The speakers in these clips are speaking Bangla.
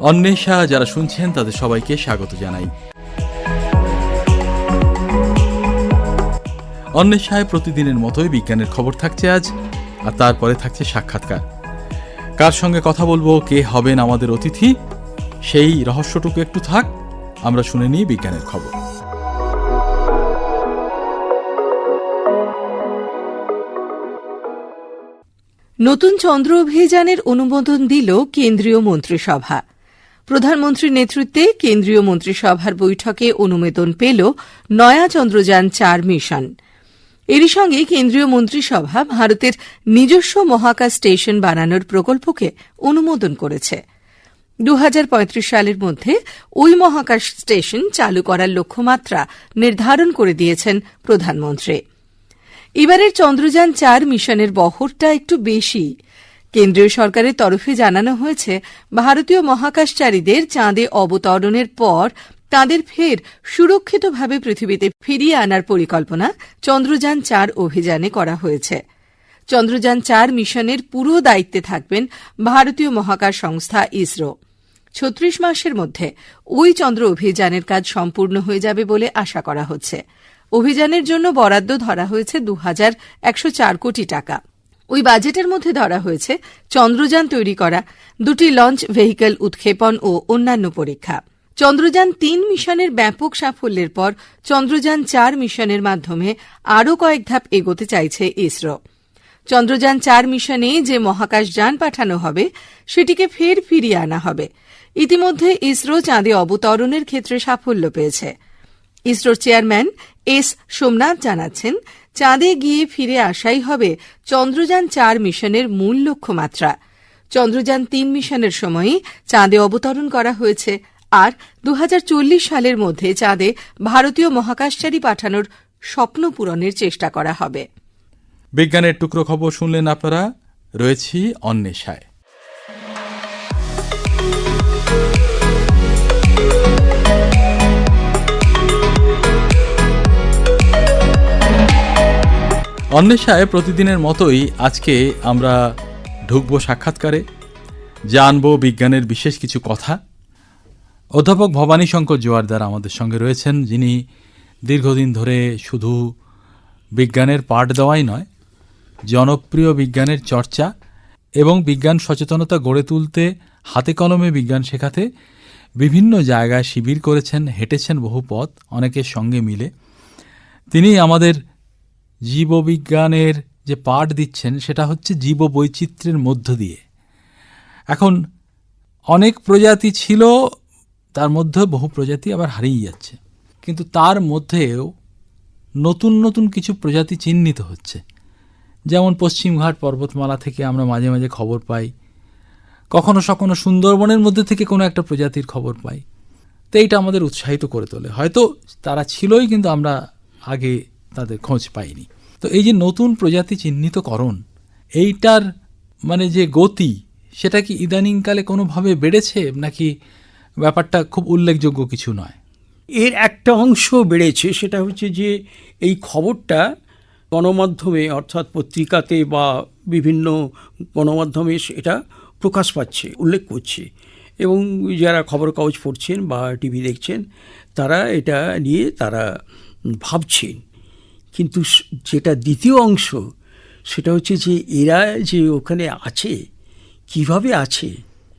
অন্বেষা যারা শুনছেন, তাদের সবাইকে স্বাগত জানাই। অন্বেষায় প্রতিদিনের মতোই বিজ্ঞানের খবর থাকছে আজ, আর তারপরে থাকছে সাক্ষাৎকার। কার সঙ্গে কথা বলব, কে হবেন আমাদের অতিথি, সেই রহস্যটুকু একটু থাক, আমরা শুনে নিই বিজ্ঞানের খবর। নতুন চন্দ্র অভিযানের অনুমোদন দিল কেন্দ্রীয় মন্ত্রিসভা। প্রধানমন্ত্রীর নেতৃত্বে কেন্দ্রীয় মন্ত্রিসভার বৈঠকে অনুমোদন পেল নয়া চন্দ্রযান চার মিশন। এরই সঙ্গে কেন্দ্রীয় মন্ত্রিসভা ভারতের নিজস্ব মহাকাশ স্টেশন বানানোর প্রকল্পকে অনুমোদন করেছে। দু হাজার পঁয়ত্রিশ সালের মধ্যে ওই মহাকাশ স্টেশন চালু করার লক্ষ্যমাত্রা নির্ধারণ করে দিয়েছেন প্রধানমন্ত্রী। এবারের চন্দ্রযান চার মিশনের বহরটা একটু বেশি। কেন্দ্রীয় সরকারের তরফে জানানো হয়েছে, ভারতীয় মহাকাশচারীদের চাঁদে অবতরণের পর তাদের ফের সুরক্ষিতভাবে পৃথিবীতে ফিরিয়ে আনার পরিকল্পনা চন্দ্রযান চার অভিযানে করা হয়েছে। চন্দ্রযান চার মিশনের পুরো দায়িত্বে থাকবেন ভারতীয় মহাকাশ সংস্থা ইসরো। ছত্রিশ মাসের মধ্যে ওই চন্দ্র অভিযানের কাজ সম্পূর্ণ হয়ে যাবে বলে আশা করা হচ্ছে। অভিযানের জন্য বরাদ্দ ধরা হয়েছে দু একশো চার কোটি টাকা। ওই বাজেটের মধ্যে ধরা হয়েছে চন্দ্রযান তৈরি করা দুটি লঞ্চ ভেহিকল উৎক্ষেপণ ও অন্যান্য পরীক্ষা। চন্দ্রযান তিন মিশনের ব্যাপক সাফল্যের পর চন্দ্রযান চার মিশনের মাধ্যমে আরও কয়েক ধাপ এগোতে চাইছে ইসরো। চন্দ্রযান চার মিশনে যে মহাকাশ যান পাঠানো হবে, সেটিকে ফের ফিরিয়ে আনা হবে। ইতিমধ্যে ইসরো চাঁদে অবতরণের ক্ষেত্রে সাফল্য পেয়েছে। ইসরোর চেয়ারম্যান এস সোমনাথ জানাচ্ছেন, চাঁদে গিয়ে ফিরে আসাই হবে চন্দ্রযান চার মিশনের মূল লক্ষ্যমাত্রা। চন্দ্রযান তিন মিশনের সময়ই চাঁদে অবতরণ করা হয়েছে। আর দু হাজার চল্লিশ সালের মধ্যে চাঁদে ভারতীয় মহাকাশচারী পাঠানোর স্বপ্ন পূরণের চেষ্টা করা হবে। বিজ্ঞানের টুকরো খবর শুনলেন আপনারা? রয়েছি অন্বেষায়। অন্বেষায় প্রতিদিনের মতোই আজকে আমরা ঢুকবো সাক্ষাৎকারে, জানব বিজ্ঞানের বিশেষ কিছু কথা। অধ্যাপক ভবানী শঙ্কর জোয়ারদার আমাদের সঙ্গে রয়েছেন, যিনি দীর্ঘদিন ধরে শুধু বিজ্ঞানের পাঠ দেওয়াই নয়, জনপ্রিয় বিজ্ঞানের চর্চা এবং বিজ্ঞান সচেতনতা গড়ে তুলতে, হাতে কলমে বিজ্ঞান শেখাতে বিভিন্ন জায়গায় শিবির করেছেন, হেঁটেছেন বহু পথ, অনেকের সঙ্গে মিলে। তিনি আমাদের জীববিজ্ঞানের যে পাঠ দিচ্ছেন, সেটা হচ্ছে জীব বৈচিত্র্যের মধ্য দিয়ে। এখন অনেক প্রজাতি ছিল, তার মধ্যে বহু প্রজাতি আবার হারিয়ে যাচ্ছে। কিন্তু তার মধ্যেও নতুন নতুন কিছু প্রজাতি চিহ্নিত হচ্ছে। যেমন পশ্চিমঘাট পর্বতমালা থেকে আমরা মাঝে মাঝে খবর পাই। কখনো সখনো সুন্দরবনের মধ্যে থেকে কোনো একটা প্রজাতির খবর পাই। তো এইটা আমাদের উৎসাহিত করে তোলে। হয়তো তারা ছিলই, কিন্তু আমরা আগে তাদের খোঁজ পাইনি। তো এই যে নতুন প্রজাতি চিহ্নিতকরণ, এইটার মানে যে গতি, সেটা কি ইদানিংকালে কোনোভাবে বেড়েছে নাকি ব্যাপারটা খুব উল্লেখযোগ্য কিছু নয়? এর একটা অংশ বেড়েছে, সেটা হচ্ছে যে এই খবরটা গণমাধ্যমে অর্থাৎ পত্রিকাতে বা বিভিন্ন গণমাধ্যমে এটা প্রকাশ পাচ্ছে, উল্লেখ করছে। এবং যারা খবর কাগজ পড়ছেন বা টিভি দেখছেন, তারা এটা নিয়ে তারা ভাবছেন। কিন্তু যেটা দ্বিতীয় অংশ সেটা হচ্ছে যে এরা যে ওখানে আছে কীভাবে আছে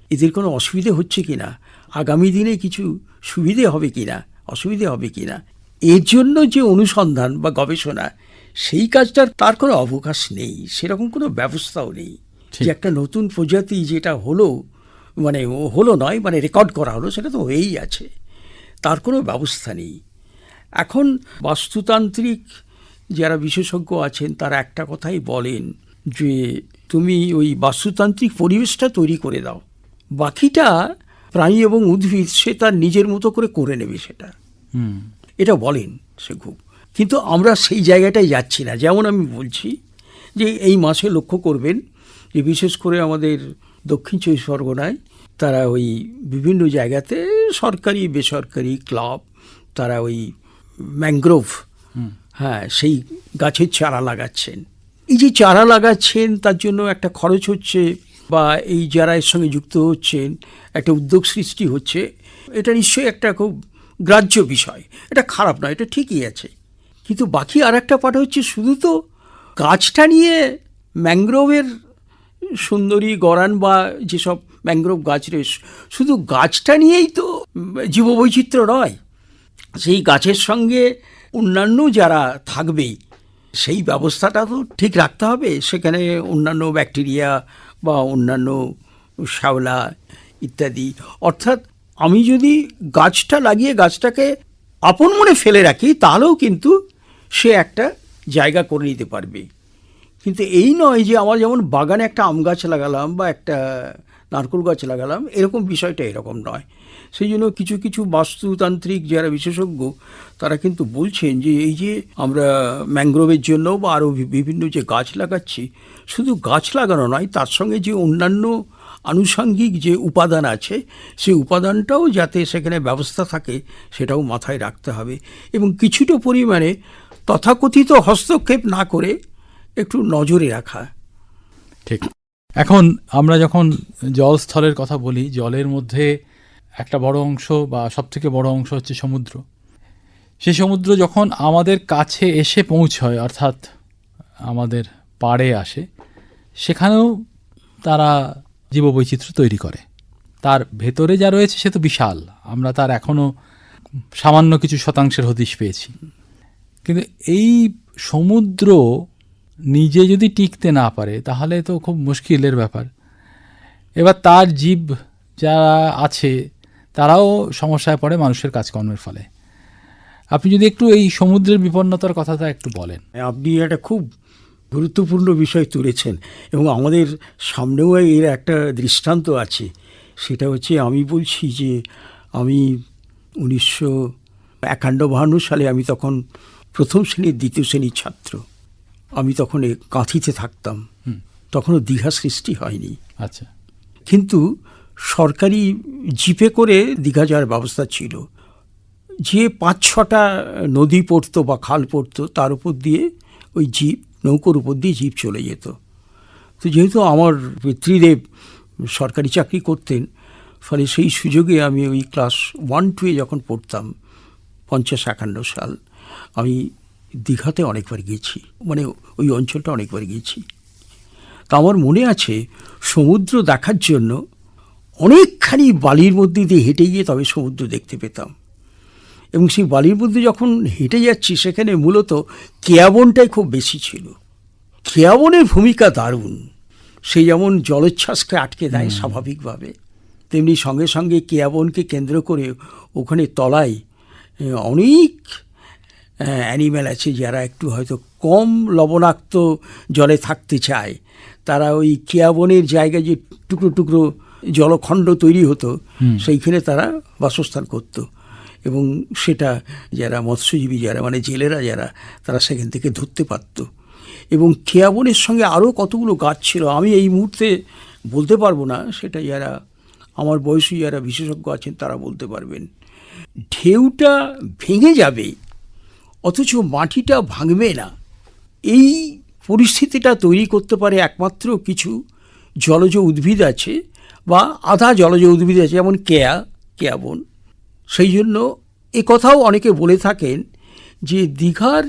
এদের কোনো অসুবিধে হচ্ছে কি না আগামী দিনে কিছু সুবিধে হবে কি না অসুবিধে হবে কি না এর জন্য যে অনুসন্ধান বা গবেষণা সেই কাজটার তার কোনো অবকাশ নেই সেরকম কোনো ব্যবস্থাও নেই। যে একটা নতুন প্রজাতি যেটা হলো মানে হলো নয় মানে রেকর্ড করা হলো সেটা তো হয়েই আছে তার কোনো ব্যবস্থা নেই। এখন বাস্তুতান্ত্রিক যারা বিশেষজ্ঞ আছেন তারা একটা কথাই বলেন যে তুমি ওই বাস্তুতান্ত্রিক পরিবেশটা তৈরি করে দাও। বাকিটা প্রাণী এবং উদ্ভিদ সে তার নিজের মতো করে করে নেবে সেটা। এটা বলেন সে খুব। কিন্তু আমরা সেই জায়গাটায় যাচ্ছি না। যেমন আমি বলছি যে এই মাসে লক্ষ্য করবেন যে বিশেষ করে আমাদের দক্ষিণ চব্বিশ পরগনায় তারা ওই বিভিন্ন জায়গাতে সরকারি বেসরকারি ক্লাব তারা ওই ম্যানগ্রোভ হ্যাঁ সেই গাছের চারা লাগাচ্ছেন। এই যে চারা লাগাচ্ছেন, তার জন্য একটা খরচ হচ্ছে বা এই যারা এর সঙ্গে যুক্ত হচ্ছেন, একটা উদ্যোগ সৃষ্টি হচ্ছে। এটা নিশ্চয়ই একটা খুব গ্রাহ্য বিষয়। এটা খারাপ নয়, এটা ঠিকই আছে। কিন্তু বাকি আর একটা পাঠ হচ্ছে শুধু তো গাছটা নিয়ে ম্যাংগ্রোভের সুন্দরী গরান বা যেসব ম্যাংগ্রোভ গাছ রয়েছে, শুধু গাছটা নিয়েই তো জীববৈচিত্র্য নয়, সেই গাছের সঙ্গে অন্যান্য যারা থাকবে, সেই ব্যবস্থাটা তো ঠিক রাখতে হবে। সেখানে অন্যান্য ব্যাকটেরিয়া বা অন্যান্য শ্যাওলা ইত্যাদি। অর্থাৎ আমি যদি গাছটা লাগিয়ে গাছটাকে আপন মনে ফেলে রাখি, তাহলেও কিন্তু সে একটা জায়গা করে নিতে পারবে। কিন্তু এই নয় যে আমার যেমন বাগানে একটা আম গাছ লাগালাম বা একটা নারকেল গাছ লাগালাম, এরকম বিষয়টা এরকম নয়। সেই জন্য কিছু কিছু বাস্তুতান্ত্রিক যারা বিশেষজ্ঞ, তারা কিন্তু বলছেন যে এই যে আমরা ম্যাংগ্রোভের জন্য বা আরও বিভিন্ন যে গাছ লাগাচ্ছি, শুধু গাছ লাগানো নয়, তার সঙ্গে যে অন্যান্য আনুষঙ্গিক যে উপাদান আছে, সেই উপাদানটাও যাতে সেখানে ব্যবস্থা থাকে, সেটাও মাথায় রাখতে হবে। এবং কিছুটা পরিমাণে তথাকথিত হস্তক্ষেপ না করে একটু নজরে রাখা। ঠিক। এখন আমরা যখন জলস্থলের কথা বলি, জলের মধ্যে একটা বড় অংশ বা সবথেকে বড় অংশ হচ্ছে সমুদ্র। সেই সমুদ্র যখন আমাদের কাছে এসে পৌঁছয়, অর্থাৎ আমাদের পাড়ে আসে, সেখানেও তারা জীববৈচিত্র্য তৈরি করে। তার ভেতরে যা রয়েছে সে তো বিশাল। আমরা তার এখনও সামান্য কিছু শতাংশের হদিশ পেয়েছি। কিন্তু এই সমুদ্র নিজে যদি টিকতে না পারে, তাহলে তো খুব মুশকিলের ব্যাপার। এবার তার জীব যারা আছে তারাও সমস্যায় পড়ে মানুষের কাজকর্মের ফলে। আপনি যদি একটু এই সমুদ্রের বিপন্নতার কথাটা একটু বলেন। আপনি একটা খুব গুরুত্বপূর্ণ বিষয় তুলেছেন এবং আমাদের সামনেও এর একটা দৃষ্টান্ত আছে। সেটা হচ্ছে আমি বলছি যে আমি উনিশশো একান্ন বাহান্ন সালে আমি তখন প্রথম শ্রেণির দ্বিতীয় শ্রেণির ছাত্র। আমি তখন কাঁথিতে থাকতাম। তখনও দীঘা সৃষ্টি হয়নি। আচ্ছা। কিন্তু সরকারি জিপে করে দীঘা যাওয়ার ব্যবস্থা ছিল। যে পাঁচ ছটা নদী পড়তো বা খাল পড়তো, তার উপর দিয়ে ওই জিপ, নৌকোর উপর দিয়ে জিপ চলে যেত। তো যেহেতু আমার পিতৃদেব সরকারি চাকরি করতেন, ফলে সেই সুযোগে আমি ওই ক্লাস ওয়ান টুয়ে যখন পড়তাম, পঞ্চাশ একান্ন সাল, আমি দীঘাতে অনেকবার গেছি মানে ওই অঞ্চলটা অনেকবার গেছি। তা আমার মনে আছে, সমুদ্র দেখার জন্য অনেকখানি বালির মধ্যে দিয়ে হেঁটে গিয়ে তবে সমুদ্র দেখতে পেতাম। এবং সেই বালির মধ্যে যখন হেঁটে যাচ্ছি সেখানে মূলত কেয়াবনটাই খুব বেশি ছিল। কেয়াবনের ভূমিকা দারুণ। সে যেমন জলোচ্ছ্বাসকে আটকে দেয় স্বাভাবিকভাবে তেমনি সঙ্গে সঙ্গে কেয়াবনকে কেন্দ্র করে ওখানে তলায় অনেক অ্যানিম্যাল আছে যারা একটু হয়তো কম লবণাক্ত জলে থাকতে চায়। তারা ওই কেয়াবনের জায়গায় যে টুকরো টুকরো জলখণ্ড তৈরি হতো সেইখানে তারা বাসস্থান করত। এবং সেটা যারা মৎস্যজীবী যারা মানে জেলেরা যারা তারা সেখান থেকে ধরতে পারত। এবং খেয়াবনের সঙ্গে আরও কতগুলো গাছ ছিল আমি এই মুহূর্তে বলতে পারব না সেটা যারা আমার বয়সী যারা বিশেষজ্ঞ আছেন তারা বলতে পারবেন। ঢেউটা ভেঙে যাবে অথচ মাটিটা ভাঙবে না। এই পরিস্থিতিটা তৈরি করতে পারে একমাত্র কিছু জলজ উদ্ভিদ আছে বা আধা জলজ উদ্ভিদ আছে, যেমন কেয়া, কেয়াবন। সেই জন্য এ কথাও অনেকে বলে থাকেন যে দীঘার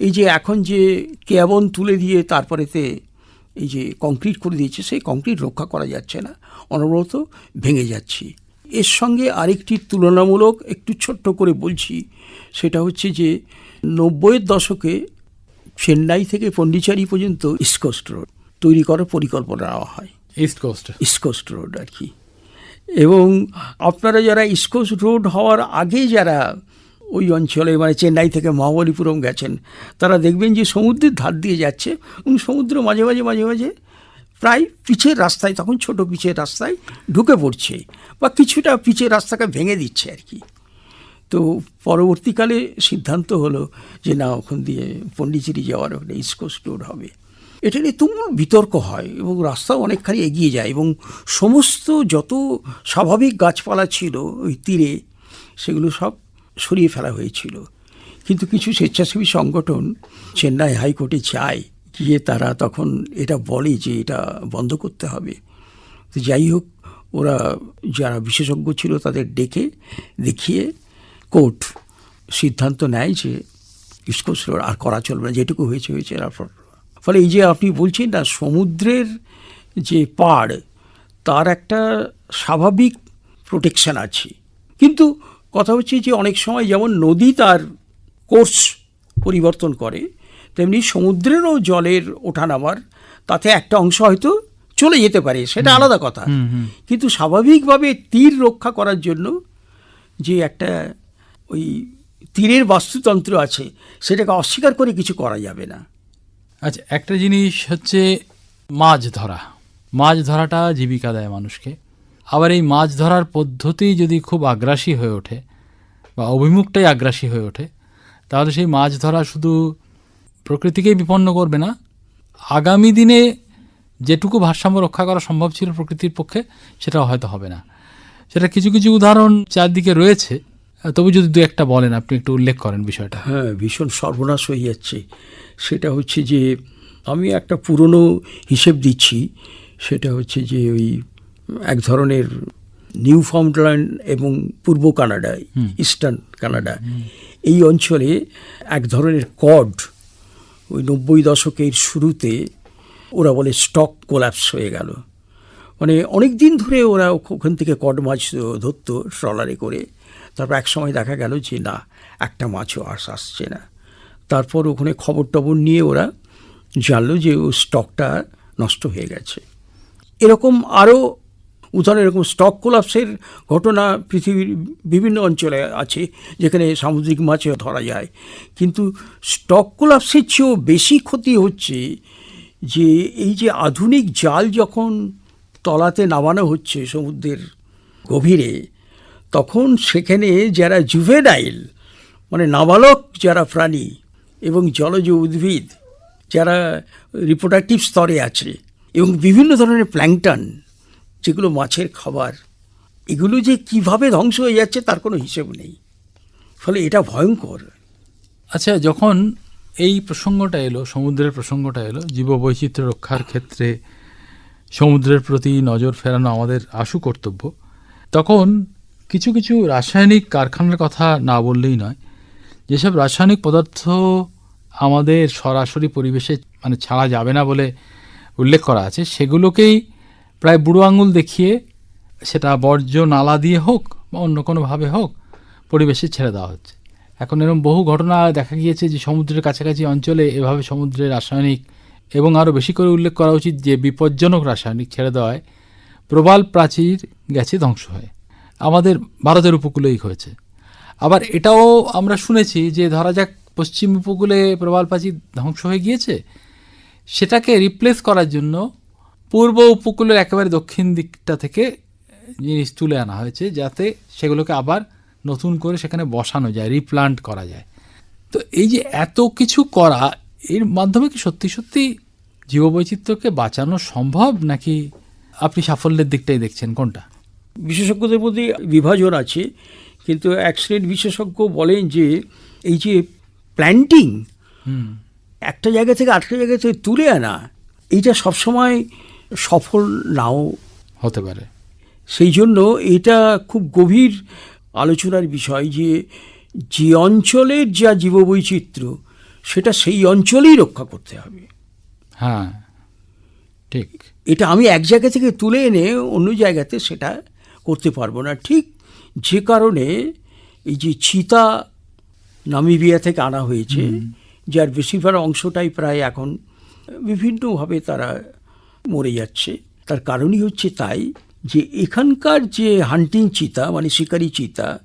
এই যে এখন যে কেয়াবন তুলে দিয়ে তারপরেতে এই যে কংক্রিট করে দিয়েছে, সেই কংক্রিট রক্ষা করা যাচ্ছে না, অনবরত ভেঙে যাচ্ছে। এর সঙ্গে আরেকটি তুলনামূলক একটু ছোট্ট করে বলছি, সেটা হচ্ছে যে নব্বইয়ের দশকে চেন্নাই থেকে পন্ডিচারি পর্যন্ত ইস্কোস্ট রোড তৈরি করার পরিকল্পনা নেওয়া হয়। East coast east coast road আর কি। এবং আপনারা যারা ইস্কোস্ট রোড হওয়ার আগে যারা ওই অঞ্চলে মানে চেন্নাই থেকে মহাবলীপুরম গেছেন, তারা দেখবেন যে সমুদ্রের ধার দিয়ে যাচ্ছে এবং সমুদ্র মাঝে মাঝে মাঝে মাঝে প্রায় পিচের রাস্তায়, তখন ছোট পিচের রাস্তায় ঢুকে পড়ছে বা কিছুটা পিচের রাস্তাকে ভেঙে দিচ্ছে আর কি। তো পরবর্তীকালে সিদ্ধান্ত হলো যে না, ওখান দিয়ে পন্ডিচেরি যাওয়ার ওখানে ইস্কোস্ট রোড হবে। এটা নিয়ে তুমুল বিতর্ক হয় এবং রাস্তাও অনেকখানি এগিয়ে যায় এবং সমস্ত যত স্বাভাবিক গাছপালা ছিল ওই তীরে, সেগুলো সব সরিয়ে ফেলা হয়েছিল। কিন্তু কিছু স্বেচ্ছাসেবী সংগঠন চেন্নাই হাইকোর্টে চায় গিয়ে তারা তখন এটা বলে যে এটা বন্ধ করতে হবে। তো যাই হোক, ওরা যারা বিশেষজ্ঞ ছিল তাদের ডেকে দেখিয়ে কোর্ট সিদ্ধান্ত নেয় যে ইস্কোস আর করা চলবে না, যেটুকু হয়েছে হয়েছে, তারপর ফলে এই যে আপনি বলছেন না সমুদ্রের যে পাড় তার একটা স্বাভাবিক প্রোটেকশন আছে। কিন্তু কথা হচ্ছে যে অনেক সময় যেমন নদী তার কোর্স পরিবর্তন করে তেমনি সমুদ্রেরও জলের ওঠানামার তাতে একটা অংশ হয়তো চলে যেতে পারে সেটা আলাদা কথা। কিন্তু স্বাভাবিকভাবে তীর রক্ষা করার জন্য যে একটা ওই তীরের বাস্তুতন্ত্র আছে সেটাকে অস্বীকার করে কিছু করা যাবে না। আচ্ছা একটা জিনিস হচ্ছে মাছ ধরা। মাছ ধরাটা জীবিকা দেয় মানুষকে। আবার এই মাছ ধরার পদ্ধতি যদি খুব আগ্রাসী হয়ে ওঠে বা অভিমুখটাই আগ্রাসী হয়ে ওঠে, তাহলে সেই মাছ ধরা শুধু প্রকৃতিকেই বিপন্ন করবে না। আগামী দিনে যেটুকু ভারসাম্য রক্ষা করা সম্ভব ছিল প্রকৃতির পক্ষে সেটা হয়তো হবে না। সেটা কিছু কিছু উদাহরণ চারদিকে রয়েছে। তবু যদি দু একটা বলেন, আপনি একটু উল্লেখ করেন বিষয়টা। হ্যাঁ ভীষণ সর্বনাশ হয়ে যাচ্ছে। সেটা হচ্ছে যে আমি একটা পুরনো হিসেব দিচ্ছি সেটা হচ্ছে যে ওই এক ধরনের নিউ ফাউন্ডল্যান্ড এবং পূর্ব কানাডা ইস্টার্ন কানাডা। এই অঞ্চলে এক ধরনের কড ওই নব্বই দশকের শুরুতে ওরা বলে স্টক কোল্যাপস হয়ে গেল। মানে অনেক দিন ধরে ওরা ওখান থেকে কড মাছ ধরতো ট্রলারে করে। তারপর এক সময় দেখা গেল যে না একটা মাছও আস আসছে না। তারপর ওখানে খবর টবর নিয়ে ওরা জানলো যে ও স্টকটা নষ্ট হয়ে গেছে। এরকম আরও উদাহরণ, এরকম স্টক কোলাপসের ঘটনা পৃথিবীর বিভিন্ন অঞ্চলে আছে, যেখানে সামুদ্রিক মাছও ধরা যায়। কিন্তু স্টক কোলাপসের চেয়েও বেশি ক্ষতি হচ্ছে যে এই যে আধুনিক জাল যখন তলাতে নামানো হচ্ছে সমুদ্রের গভীরে, তখন সেখানে যারা জুভেনাইল মানে নাবালক যারা প্রাণী এবং জলজ উদ্ভিদ যারা রিপ্রোডাক্টিভ স্তরে আছে এবং বিভিন্ন ধরনের প্ল্যাংটন, যেগুলো মাছের খাবার, এগুলো যে কীভাবে ধ্বংস হয়ে যাচ্ছে তার কোনো হিসেব নেই। ফলে এটা ভয়ঙ্কর। আচ্ছা যখন এই প্রসঙ্গটা এলো, সমুদ্রের প্রসঙ্গটা এলো, জীববৈচিত্র্য রক্ষার ক্ষেত্রে সমুদ্রের প্রতি নজর ফেরানো আমাদের আশু কর্তব্য, তখন কিছু কিছু রাসায়নিক কারখানার কথা না বললেই নয় যেসব রাসায়নিক পদার্থ আমাদের সরাসরি পরিবেশে মানে ছাড়া যাবে না বলে উল্লেখ করা আছে, সেগুলোকেই প্রায় বুড়ো আঙুল দেখিয়ে সেটা বর্জ্য নালা দিয়ে হোক বা অন্য কোনোভাবে হোক পরিবেশে ছেড়ে দেওয়া হচ্ছে। এখন এরকম বহু ঘটনা দেখা গিয়েছে যে সমুদ্রের কাছাকাছি অঞ্চলে এভাবে সমুদ্রের রাসায়নিক এবং আরও বেশি করে উল্লেখ করা উচিত যে বিপজ্জনক রাসায়নিক ছেড়ে দেওয়ায় প্রবাল প্রাচীর গেছে ধ্বংস হয়। আমাদের ভারতের উপকূলেই হয়েছে। আবার এটাও আমরা শুনেছি যে ধরা যাক পশ্চিম উপকূলে প্রবাল প্রাচীর ধ্বংস হয়ে গিয়েছে, সেটাকে রিপ্লেস করার জন্য পূর্ব উপকূলের একেবারে দক্ষিণ দিকটা থেকে জিনিস তুলে আনা হয়েছে যাতে সেগুলোকে আবার নতুন করে সেখানে বসানো যায় রিপ্লান্ট করা যায়। তো এই যে এত কিছু করা, এর মাধ্যমে কি সত্যি সত্যি জীববৈচিত্র্যকে বাঁচানো সম্ভব, নাকি আপনি সাফল্যের দিকটাই দেখছেন, কোনটা? বিশেষজ্ঞদের মধ্যে বিভাজন আছে। কিন্তু অ্যাক্সিডেন্ট বিশেষজ্ঞ বলেন যে এই যে প্ল্যান্টিং একটা জায়গা থেকে আরেকটা জায়গা থেকে তুলে আনা এইটা সবসময় সফল নাও হতে পারে। সেই জন্য এটা খুব গভীর আলোচনার বিষয় যে যে অঞ্চলের যা জীববৈচিত্র্য সেটা সেই অঞ্চলেই রক্ষা করতে হবে। হ্যাঁ ঠিক। এটা আমি এক জায়গা থেকে তুলে এনে অন্য জায়গাতে সেটা করতে পারব না। ঠিক যে কারণে এই যে চিতা নামিবিয়া থেকে আনা হয়েছে যার বেশিরভাগ অংশটাই প্রায় এখন বিভিন্নভাবে তারা মরে যাচ্ছে। তার কারণই হচ্ছে তাই যে এখানকার যে হান্টিং চিতা মানে শিকারি চিতা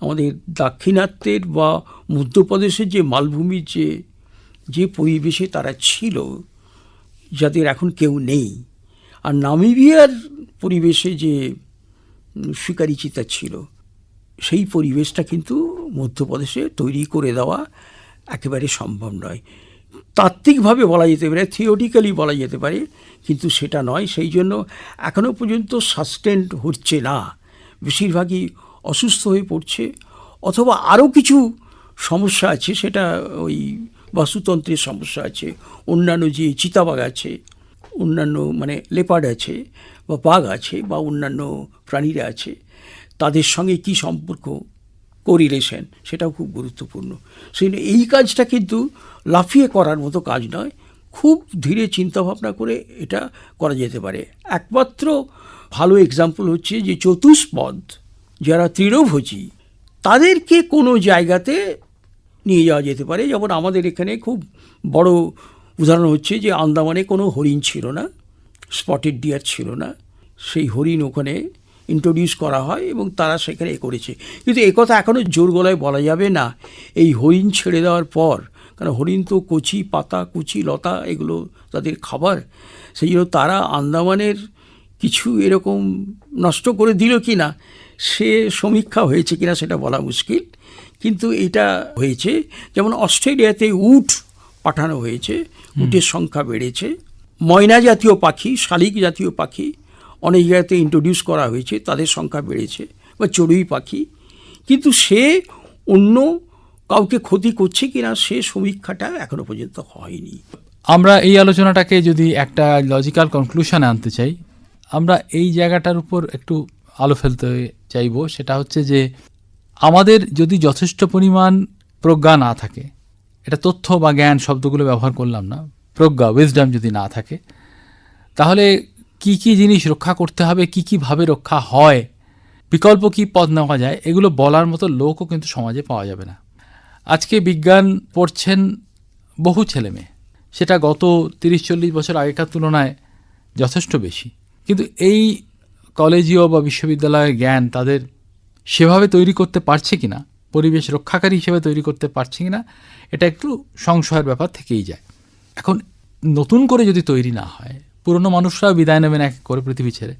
আমাদের দাক্ষিণাত্যের বা মধ্যপ্রদেশের যে মালভূমির যে যে পরিবেশে তারা ছিল যাদের এখন কেউ নেই। আর নামিবিয়ার পরিবেশে যে শিকারি চিতা ছিল সেই পরিবেশটা কিন্তু মধ্যপ্রদেশে তৈরি করে দেওয়া একেবারে সম্ভব নয়। তাত্ত্বিকভাবে বলা যেতে পারে থিওরিক্যালি বলা যেতে পারে, কিন্তু সেটা নয়। সেই জন্য এখনও পর্যন্ত সাস্টেন্ড হচ্ছে না। বেশিরভাগই অসুস্থ হয়ে পড়ছে, অথবা আরও কিছু সমস্যা আছে, সেটা ওই বাস্তুতন্ত্রের সমস্যা আছে, অন্যান্য যে চিতাবাঘ আছে, অন্যান্য মানে লেপার্ড আছে, বা বাঘ আছে, বা অন্যান্য প্রাণীরা আছে তাদের সঙ্গে কি সম্পর্ক কোরিলেশন সেটাও খুব গুরুত্বপূর্ণ। সেই এই কাজটা কিন্তু লাফিয়ে করার মতো কাজ নয়, খুব ধীরে চিন্তাভাবনা করে এটা করা যেতে পারে। একমাত্র ভালো এক্সাম্পল হচ্ছে যে চতুষ্পদ, যারা তৃণভোজী, তাদেরকে কোনো জায়গাতে নিয়ে যাওয়া যেতে পারে। যেমন আমাদের এখানে খুব বড় উদাহরণ হচ্ছে যে আন্দামানে কোনো হরিণ ছিল না স্পটেড ডিয়ার ছিল না, সেই হরিণ ওখানে ইন্ট্রোডিউস করা হয় এবং তারা সেখানে এ করেছে। কিন্তু একথা এখনও জোর গলায় বলা যাবে না। এই হরিণ ছেড়ে দেওয়ার পর কারণ হরিণ তো কচি পাতা কুচি লতা এগুলো তাদের খাবার সেই জন্য তারা আন্দামানের কিছু এরকম নষ্ট করে দিল কি না সে সমীক্ষা হয়েছে কিনা সেটা বলা মুশকিল। কিন্তু এটা হয়েছে যেমন অস্ট্রেলিয়াতে উট পাঠানো হয়েছে উটের সংখ্যা বেড়েছে। ময়না জাতীয় পাখি শালিক জাতীয় পাখি অনেক জায়গাতে ইন্ট্রোডিউস করা হয়েছে, তাদের সংখ্যা বেড়েছে, বা চড়ুই পাখি। কিন্তু সে অন্য কাউকে ক্ষতি করছে কিনা, সে সমীক্ষাটা এখনও পর্যন্ত হয়নি। আমরা এই আলোচনাটাকে যদি একটা লজিক্যাল কনক্লুশনে আনতে চাই, আমরা এই জায়গাটার উপর একটু আলো ফেলতে চাইব। সেটা হচ্ছে যে, আমাদের যদি যথেষ্ট পরিমাণ প্রজ্ঞা না থাকে, এটা তথ্য বা জ্ঞান শব্দগুলো ব্যবহার করলাম না, প্রজ্ঞা উইজডাম যদি না থাকে, তাহলে কি কি জিনিস রক্ষা করতে হবে, কি কি ভাবে রক্ষা হয়, বিকল্প কি পথ নেওয়া যায়, এগুলো বলার মতো লোকও কিন্তু সমাজে পাওয়া যাবে না। আজকে বিজ্ঞান পড়ছেন বহু ছেলে মেয়ে, সেটা গত তিরিশ চল্লিশ বছর আগেকার তুলনায় যথেষ্ট বেশি। কিন্তু এই কলেজীয় বা বিশ্ববিদ্যালয়ের জ্ঞান তাদের সেভাবে তৈরি করতে পারছে কিনা, পরিবেশ রক্ষাকারী হিসেবে তৈরি করতে পারছে কিনা, এটা একটু সংশয়ের ব্যাপার থেকেই যায়। এখন নতুন করে যদি তৈরি না হয় পুরনো মানুষরাও বিদায় নেবেন এক করে পৃথিবী ছেড়ে।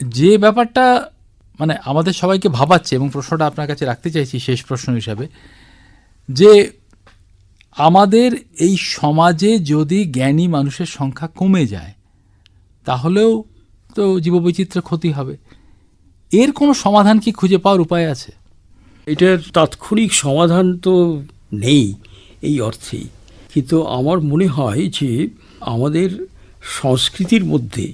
যে ব্যাপারটা মানে আমাদের সবাইকে ভাবাচ্ছে এবং প্রশ্নটা আপনার কাছে রাখতে চাইছি শেষ প্রশ্ন হিসাবে, যে আমাদের এই সমাজে যদি জ্ঞানী মানুষের সংখ্যা কমে যায়, তাহলেও তো জীববৈচিত্র্যের ক্ষতি হবে। এর কোনো সমাধান কি খুঁজে পাওয়ার উপায় আছে? এটার তাৎক্ষণিক সমাধান তো নেই, এই অর্থেই। কিন্তু আমার মনে হয় যে আমাদের সংস্কৃতির মধ্যে।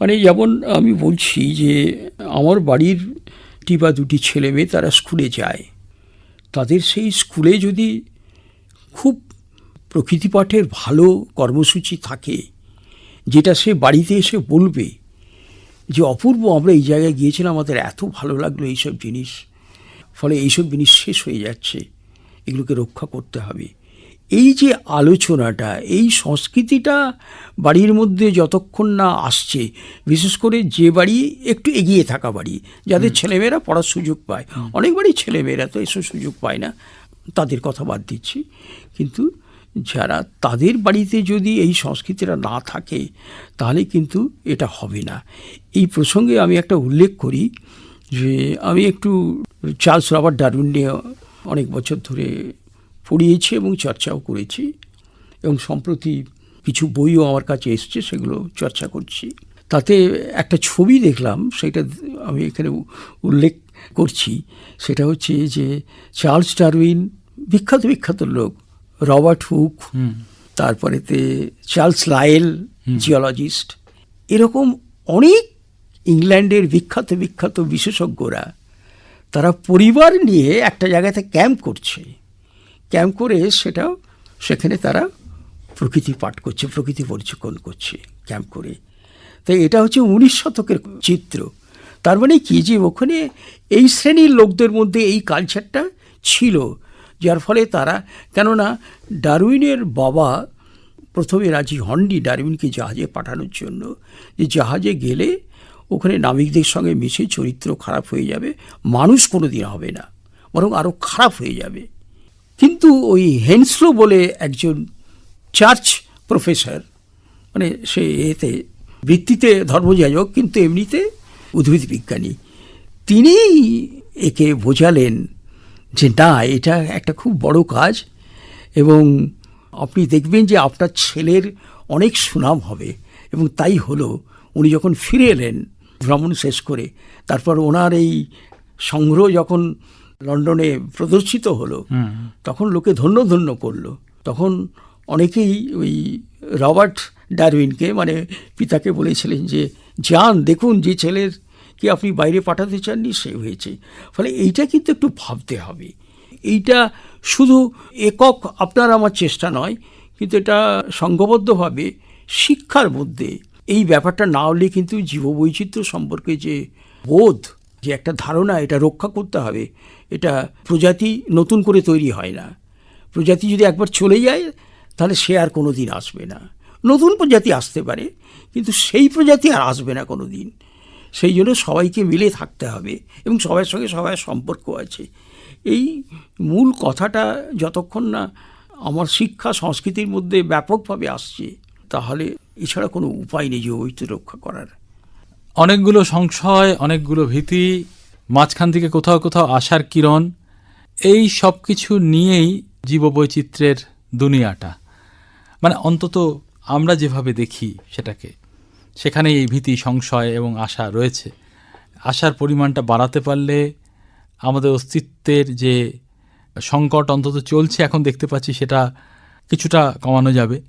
মানে যেমন আমি বলছি যে, আমার বাড়ির টি বা দুটি ছেলে মেয়ে তারা স্কুলে যায়। তাদের সেই স্কুলে যদি খুব প্রকৃতি পাঠের ভালো কর্মসূচি থাকে, যেটা সে বাড়িতে এসে বলবে যে, অপূর্ব, আমরা এই জায়গায় গিয়েছিলাম, আমাদের এত ভালো লাগল এইসব জিনিস। ফলে এইসব জিনিস শেষ হয়ে যাচ্ছে। এগুলোকে রক্ষা করতে হবে। এই যে আলোচনাটা এই সংস্কৃতিটা বাড়ির মধ্যে যতক্ষণ না আসছে বিশেষ করে যে বাড়ি একটু এগিয়ে থাকা বাড়ি যাদের ছেলেমেয়েরা পড়ার সুযোগ পায়। অনেক বাড়ি ছেলেমেয়েরা তো এসব সুযোগ পায় না তাদের কথা বাদ দিচ্ছি। কিন্তু যারা তাদের বাড়িতে যদি এই সংস্কৃতিটা না থাকে তাহলে কিন্তু এটা হবে না। এই প্রসঙ্গে আমি একটা উল্লেখ করি যে আমি একটু চার্লস রবার্ট ডারুন নিয়ে অনেক বছর ধরে পড়িয়েছি এবং চর্চাও করেছি এবং সম্প্রতি কিছু বইও আমার কাছে এসছে সেগুলো চর্চা করছি। তাতে একটা ছবি দেখলাম সেটা আমি এখানে উল্লেখ করছি। সেটা হচ্ছে যে চার্লস ডারউইন বিখ্যাত বিখ্যাত লোক রবার্ট হুক তারপরেতে চার্লস লায়েল জিওলজিস্ট। এরকম অনেক ইংল্যান্ডের বিখ্যাত বিখ্যাত বিশেষজ্ঞরা তারা পরিবার নিয়ে একটা জায়গাতে ক্যাম্প করছে। ক্যাম্প করে সেটা, সেখানে তারা প্রকৃতি পাঠ করছে, প্রকৃতি পর্যবেক্ষণ করছে ক্যাম্প করে। তাই এটা হচ্ছে উনিশ শতকের চিত্র। তার মানে কি যে ওখানে এই শ্রেণির লোকদের মধ্যে এই কালচারটা ছিল, যার ফলে তারা, কেননা ডারউইনের বাবা প্রথমে রাজি হননি ডারউইনকে জাহাজে পাঠানোর জন্য। যে জাহাজে গেলে ওখানে নাবিকদের সঙ্গে মিশে চরিত্র খারাপ হয়ে যাবে, মানুষ কোনো দিন হবে না, বরং আরও খারাপ হয়ে যাবে। কিন্তু ওই হেনস্লো বলে একজন চার্চ প্রফেসর মানে সে এতে বৃত্তিতে ধর্মযাজক, কিন্তু এমনিতে উদ্ভিদ বিজ্ঞানী তিনি একে বোঝালেন যে না, এটা একটা খুব বড় কাজ এবং আপনি দেখবেন যে আপনার ছেলের অনেক সুনাম হবে এবং তাই হলো উনি যখন ফিরে এলেন ভ্রমণ শেষ করে, তারপর ওনার এই সংগ্রহ যখন লন্ডনে প্রদর্শিত হলো তখন লোকে ধন্য ধন্য করল। তখন অনেকেই ওই রবার্ট ডারউইনকে মানে পিতাকে বলেছিলেন যে যান দেখুন যে ছেলের কি আপনি বাইরে পাঠাতে চাননি সে হয়েছে। ফলে এইটা কিন্তু একটু ভাবতে হবে। এইটা শুধু একক আপনার আমার চেষ্টা নয় কিন্তু এটা সংঘবদ্ধভাবে শিক্ষার মধ্যে এই ব্যাপারটা না হলে কিন্তু জীববৈচিত্র্য সম্পর্কে যে বোধ যে একটা ধারণা এটা রক্ষা করতে হবে। এটা প্রজাতি নতুন করে তৈরি হয় না। প্রজাতি যদি একবার চলে যায়, তাহলে সে আর কোনো দিন আসবে না। নতুন প্রজাতি আসতে পারে, কিন্তু সেই প্রজাতি আর আসবে না কোনো দিন সেই জন্য সবাইকে মিলে থাকতে হবে এবং সবার সঙ্গে সবার সম্পর্ক আছে। এই মূল কথাটা যতক্ষণ না আমার শিক্ষা সংস্কৃতির মধ্যে ব্যাপকভাবে আসছে, তাহলে এছাড়া কোনো উপায় নেই জীববৈচিত্র্য রক্ষা করার। অনেকগুলো সংশয়, অনেকগুলো ভীতি মাঝখান থেকে কোথাও কোথাও আশার কিরণ, এই সব কিছু নিয়েই জীববৈচিত্র্যের দুনিয়াটা। মানে অন্তত আমরা যেভাবে দেখি সেটাকে সেখানে এই ভীতি, সংশয় এবং আশা রয়েছে। আশার পরিমাণটা বাড়াতে পারলে আমাদের অস্তিত্বের যে সংকট অন্তত চলছে এখন দেখতে পাচ্ছি সেটা কিছুটা কমানো যাবে।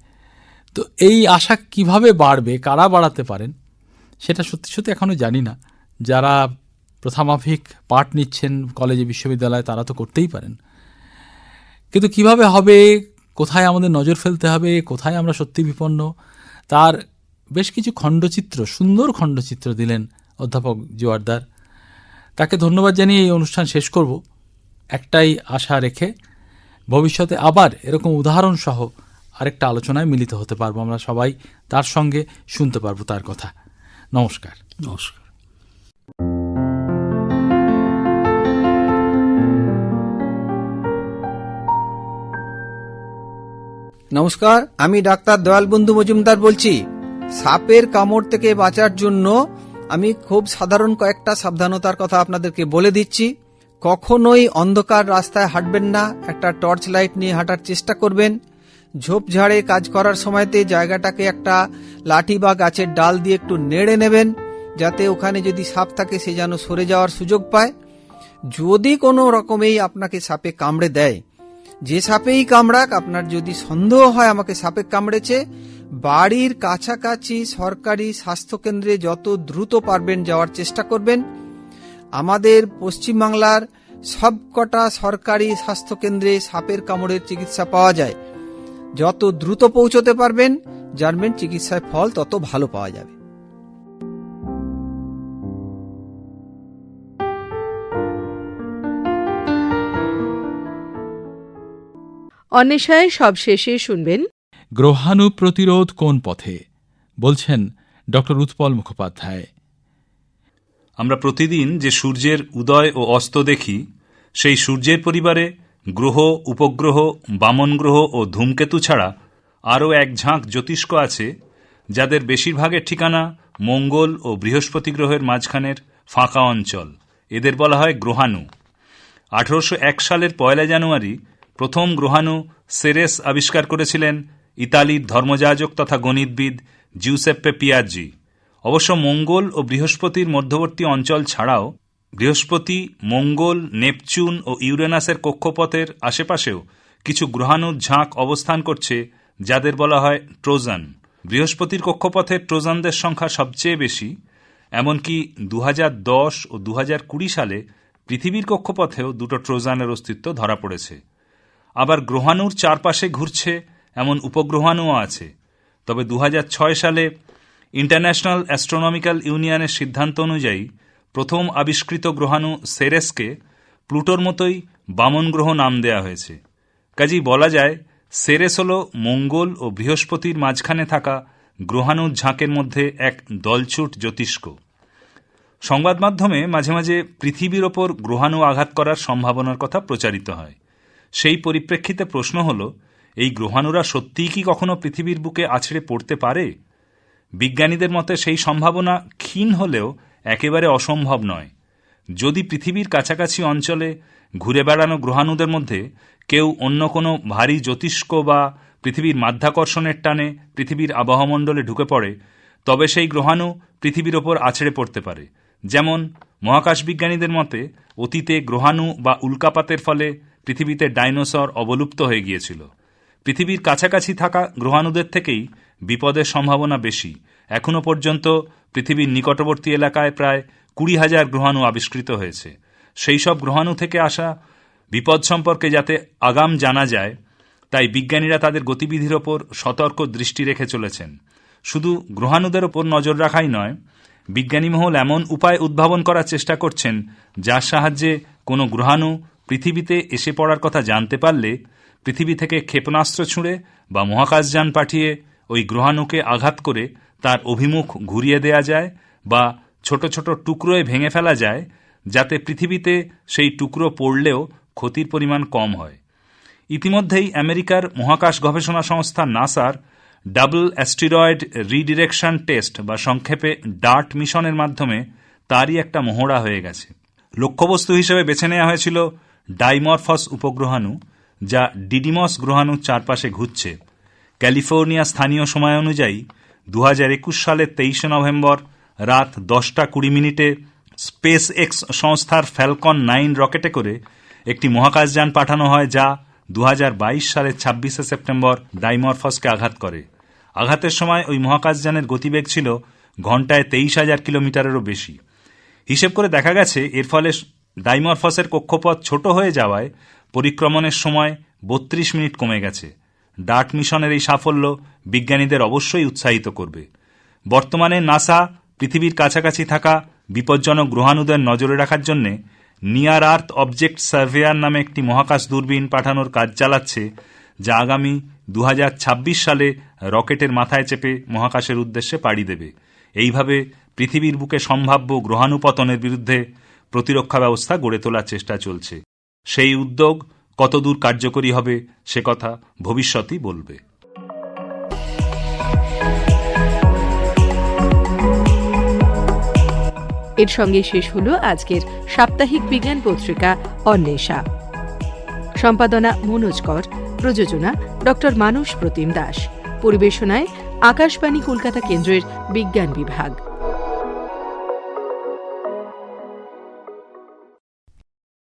তো এই আশা কীভাবে বাড়বে, কারা বাড়াতে পারেন, সেটা সত্যি সত্যি এখনও জানি না। যারা প্রথমাফিক পাঠ নিচ্ছেন কলেজে বিশ্ববিদ্যালয়ে, তারা তো করতেই পারেন। কিন্তু কীভাবে হবে? কোথায় আমাদের নজর ফেলতে হবে? কোথায় আমরা সত্যি বিপন্ন? তার বেশ কিছু খণ্ডচিত্র, সুন্দর খণ্ডচিত্র দিলেন অধ্যাপক জোয়ারদার। তাকে ধন্যবাদ জানিয়ে এই অনুষ্ঠান শেষ করব। একটাই আশা রেখে ভবিষ্যতে আবার এরকম উদাহরণসহ আরেকটা আলোচনায় মিলিত হতে পারব। আমরা সবাই তার সঙ্গে শুনতে পারব তার কথা। নমস্কার। নমস্কার। নমস্কার, আমি ডাক্তার দয়ালবন্ধু মজুমদার বলছি। সাপের কামড় থেকে বাঁচার জন্য আমি খুব সাধারণ কয়েকটা সাবধানতার কথা আপনাদেরকে বলে দিচ্ছি। কখনোই অন্ধকার রাস্তায় হাঁটবেন না, একটা টর্চ লাইট নিয়ে হাঁটার চেষ্টা করবেন। ঝোপঝাড়ে কাজ করার সময়তে জায়গাটাকে একটা লাঠি বা গাছের ডাল দিয়ে একটু নেড়ে নেবেন, যাতে ওখানে যদি সাপ থাকে সে যেন সরে যাওয়ার সুযোগ পায়। যদি কোনো রকমেই আপনাকে সাপে কামড়ে দেয় যে সাপেই কামড়াক, আপনার যদি সন্দেহ হয় আমাকে সাপে কামড়েছে, বাড়ির কাছাকাছি সরকারি স্বাস্থ্যকেন্দ্রে যত দ্রুত পারবেন যাওয়ার চেষ্টা করবেন। আমাদের পশ্চিমবাংলার সবকটা সরকারি স্বাস্থ্যকেন্দ্রে সাপের কামড়ের চিকিৎসা পাওয়া যায়। যত দ্রুত পৌঁছতে পারবেন, জানবেন চিকিৎসায় ফল তত ভালো পাওয়া যাবে। অন্বেষায় সবশেষে শুনবেন গ্রহাণু প্রতিরোধ কোন পথে? বলছেন ডক্টর উৎপল মুখোপাধ্যায়। আমরা প্রতিদিন যে সূর্যের উদয় ও অস্ত দেখি সেই সূর্যের পরিবারে গ্রহ উপগ্রহ বামন গ্রহ ও ধূমকেতু ছাড়া আরও এক ঝাঁক জ্যোতিষ্ক আছে যাদের বেশিরভাগের ঠিকানা মঙ্গল ও বৃহস্পতি গ্রহের মাঝখানের ফাঁকা অঞ্চল। এদের বলা হয় গ্রহাণু। আঠারোশো এক সালের পয়লা জানুয়ারি প্রথম গ্রহাণু সেরেস আবিষ্কার করেছিলেন ইতালির ধর্মযাজক তথা গণিতবিদ জিউসেপ্পে পিয়াজি অবশ্য মঙ্গল ও বৃহস্পতির মধ্যবর্তী অঞ্চল ছাড়াও বৃহস্পতি, মঙ্গল, নেপচুন ও ইউরেনাসের কক্ষপথের আশেপাশেও কিছু গ্রহাণুর ঝাঁক অবস্থান করছে, যাদের বলা হয় ট্রোজান। বৃহস্পতির কক্ষপথে ট্রোজানদের সংখ্যা সবচেয়ে বেশি, এমনকি দুহাজার দশ ও দু হাজার কুড়ি সালে পৃথিবীর কক্ষপথেও দুটো ট্রোজানের অস্তিত্ব ধরা পড়েছে। আবার গ্রহাণুর চারপাশে ঘুরছে এমন উপগ্রহাণুও আছে। তবে দু হাজার ছয় সালে ইন্টারন্যাশনাল অ্যাস্ট্রোনমিক্যাল ইউনিয়নের সিদ্ধান্ত অনুযায়ী প্রথম আবিষ্কৃত গ্রহাণু সেরেসকে প্লুটোর মতোই বামন গ্রহ নাম দেয়া হয়েছে। কাজেই বলা যায়, সেরেস হল মঙ্গল ও বৃহস্পতির মাঝখানে থাকা গ্রহাণুর ঝাঁকের মধ্যে এক দলছুট জ্যোতিষ্ক। সংবাদ মাধ্যমে মাঝে মাঝে পৃথিবীর ওপর গ্রহাণু আঘাত করার সম্ভাবনার কথা প্রচারিত হয়। সেই পরিপ্রেক্ষিতে প্রশ্ন হল, এই গ্রহাণুরা সত্যিই কি কখনো পৃথিবীর বুকে আছড়ে পড়তে পারে? বিজ্ঞানীদের মতে সেই সম্ভাবনা ক্ষীণ হলেও একেবারে অসম্ভব নয়। যদি পৃথিবীর কাছাকাছি অঞ্চলে ঘুরে বেড়ানো গ্রহাণুদের মধ্যে কেউ অন্য কোনো ভারী জ্যোতিষ্ক বা পৃথিবীর মাধ্যাকর্ষণের টানে পৃথিবীর আবহমণ্ডলে ঢুকে পড়ে, তবে সেই গ্রহাণু পৃথিবীর ওপর আছড়ে পড়তে পারে। যেমন মহাকাশ বিজ্ঞানীদের মতে, অতীতে গ্রহাণু বা উল্কাপাতের ফলে পৃথিবীতে ডাইনোসর অবলুপ্ত হয়ে গিয়েছিল। পৃথিবীর কাছাকাছি থাকা গ্রহাণুদের থেকেই বিপদের সম্ভাবনা বেশি। এখনও পর্যন্ত পৃথিবীর নিকটবর্তী এলাকায় প্রায় কুড়ি হাজার গ্রহাণু আবিষ্কৃত হয়েছে। সেই সব গ্রহাণু থেকে আসা বিপদ সম্পর্কে যাতে আগাম জানা যায়, তাই বিজ্ঞানীরা তাদের গতিবিধির ওপর সতর্ক দৃষ্টি রেখে চলেছেন। শুধু গ্রহাণুদের ওপর নজর রাখাই নয় বিজ্ঞানী মহল এমন উপায় উদ্ভাবন করার চেষ্টা করছেন যার সাহায্যে কোনো গ্রহাণু পৃথিবীতে এসে পড়ার কথা জানতে পারলে পৃথিবী থেকে ক্ষেপণাস্ত্র ছুঁড়ে বা মহাকাশযান পাঠিয়ে ওই গ্রহাণুকে আঘাত করে তার অভিমুখ ঘুরিয়ে দেয়া যায় বা ছোট ছোট টুকরোয় ভেঙে ফেলা যায়, যাতে পৃথিবীতে সেই টুকরো পড়লেও ক্ষতির পরিমাণ কম হয়। ইতিমধ্যেই আমেরিকার মহাকাশ গবেষণা সংস্থা নাসার ডাবল অ্যাস্টিরয়েড রিডিরেকশন টেস্ট বা সংক্ষেপে ডার্ট মিশনের মাধ্যমে তারই একটা মহড়া হয়ে গেছে। লক্ষ্যবস্তু হিসেবে বেছে নেওয়া হয়েছিল ডাইমরফস উপগ্রহাণু, যা ডিডিমস গ্রহাণুর চারপাশে ঘুরছে। ক্যালিফোর্নিয়া স্থানীয় সময় অনুযায়ী দু হাজার একুশ সালের তেইশে নভেম্বর রাত দশটা কুড়ি মিনিটে স্পেস এক্স সংস্থার ফ্যালকন নাইন রকেটে করে একটি মহাকাশযান পাঠানো হয় যা দু হাজার বাইশ সালের ছাব্বিশে সেপ্টেম্বর ডাইমরফসকে আঘাত করে। আঘাতের সময় ওই মহাকাশযানের গতিবেগ ছিল ঘন্টায় তেইশ হাজার কিলোমিটারেরও বেশি। হিসেব করে দেখা গেছে, এর ফলে ডাইমরফসের কক্ষপথ ছোট হয়ে যাওয়ায় পরিক্রমণের সময় বত্রিশ মিনিট কমে গেছে। ডার্ট মিশনের এই সাফল্য বিজ্ঞানীদের অবশ্যই উৎসাহিত করবে। বর্তমানে নাসা পৃথিবীর কাছাকাছি থাকা বিপজ্জনক গ্রহাণুদের নজরে রাখার জন্যে নিয়ার আর্থ অবজেক্ট সার্ভেয়ার নামে একটি মহাকাশ দূরবীন পাঠানোর কাজ চালাচ্ছে, যা আগামী দু হাজার ছাব্বিশ সালে রকেটের মাথায় চেপে মহাকাশের উদ্দেশ্যে পাড়ি দেবে। এইভাবে পৃথিবীর বুকে সম্ভাব্য গ্রহাণুপতনের বিরুদ্ধে প্রতিরক্ষা ব্যবস্থা গড়ে তোলার চেষ্টা চলছে। সেই উদ্যোগ কতদূর কার্যকরী হবে সে কথা ভবিষ্যতই বলবে। এর সঙ্গে শেষ হলো আজকের সাপ্তাহিক বিজ্ঞান পত্রিকা অন্বেষা। সম্পাদনা মনোজ কর, প্রযোজনা ডক্টর মানস প্রতিম দাস। পরিবেশনায় আকাশবাণী কলকাতা কেন্দ্রের বিজ্ঞান বিভাগ।